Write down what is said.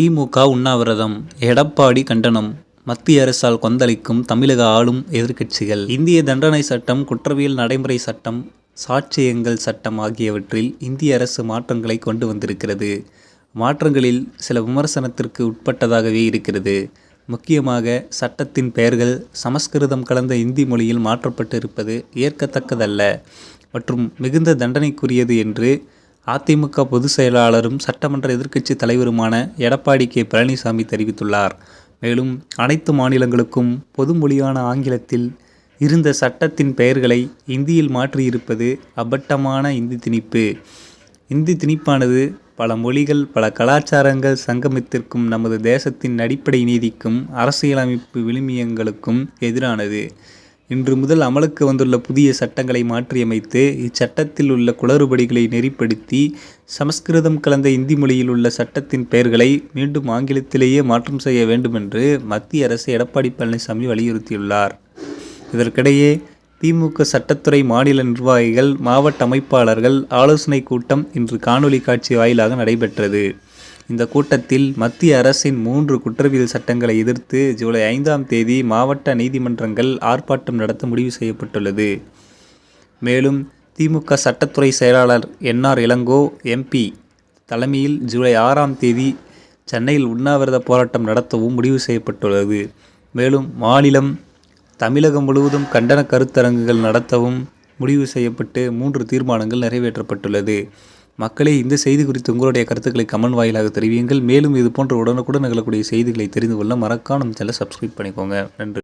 திமுக உண்ணாவிரதம் எடப்பாடி கண்டனம் மத்திய அரசால் கொந்தளிக்கும் தமிழக ஆளும் எதிர்க்கட்சிகள் இந்திய தண்டனை சட்டம் குற்றவியல் நடைமுறை சட்டம் சாட்சியங்கள் சட்டம் ஆகியவற்றில் இந்திய அரசு மாற்றங்களை கொண்டு வந்திருக்கிறது. மாற்றங்களில் சில விமர்சனத்திற்கு உட்பட்டதாகவே இருக்கிறது. முக்கியமாக சட்டத்தின் பெயர்கள் சமஸ்கிருதம் கலந்த இந்தி மொழியில் மாற்றப்பட்டு இருப்பது ஏற்கத்தக்கதல்ல மற்றும் மிகுந்த தண்டனைக்குரியது என்று அதிமுக பொதுச் செயலாளரும் சட்டமன்ற எதிர்க்கட்சி தலைவருமான எடப்பாடி கே. பழனிசாமி தெரிவித்துள்ளார். மேலும் அனைத்து மாநிலங்களுக்கும் பொது மொழியான ஆங்கிலத்தில் இருந்த சட்டத்தின் பெயர்களை இந்தியில் மாற்றியிருப்பது அபட்டமான இந்தி திணிப்பு. இந்தி திணிப்பானது பல மொழிகள் பல கலாச்சாரங்கள் சங்கமித்திற்கும் நமது தேசத்தின் அடிப்படை நீதிக்கும் அரசியலமைப்பு விழுமியங்களுக்கும் எதிரானது. இன்று முதல் அமலுக்கு வந்துள்ள புதிய சட்டங்களை மாற்றியமைத்து இச்சட்டத்தில் உள்ள குளறுபடிகளை நெறிப்படுத்தி சமஸ்கிருதம் கலந்த இந்தி மொழியில் உள்ள சட்டத்தின் பெயர்களை மீண்டும் ஆங்கிலத்திலேயே மாற்றம் செய்ய வேண்டுமென்று மத்திய அரசு எடப்பாடி பழனிசாமி வலியுறுத்தியுள்ளார். இதற்கிடையே திமுக சட்டத்துறை மாநில நிர்வாகிகள் மாவட்ட அமைப்பாளர்கள் ஆலோசனை கூட்டம் இன்று காணொலி காட்சி வாயிலாக நடைபெற்றது. இந்த கூட்டத்தில் மத்திய அரசின் மூன்று குற்றவியல் சட்டங்களை எதிர்த்து ஜூலை ஐந்தாம் தேதி மாவட்ட நீதிமன்றங்கள் ஆர்ப்பாட்டம் நடத்த முடிவு செய்யப்பட்டுள்ளது. மேலும் திமுக சட்டத்துறை செயலாளர் என்ஆர் இளங்கோ எம்பி தலைமையில் ஜூலை ஆறாம் தேதி சென்னையில் உண்ணாவிரத போராட்டம் நடத்தவும் முடிவு செய்யப்பட்டுள்ளது. மேலும் மாநிலம் தமிழகம் முழுவதும் கண்டன கருத்தரங்குகள் நடத்தவும் முடிவு செய்யப்பட்டு மூன்று தீர்மானங்கள் நிறைவேற்றப்பட்டுள்ளது. மக்களே இந்த செய்தி குறித்து உங்களுடைய கருத்துக்களை கமெண்ட் வாயிலாக தெரிவியுங்கள். மேலும் இது போன்ற உடனுக்குடன் நிகழக்கூடிய செய்திகளை தெரிந்து கொள்ள மறக்காம நம்ம சேனலை சப்ஸ்கிரைப் பண்ணிக்கோங்க. நன்றி.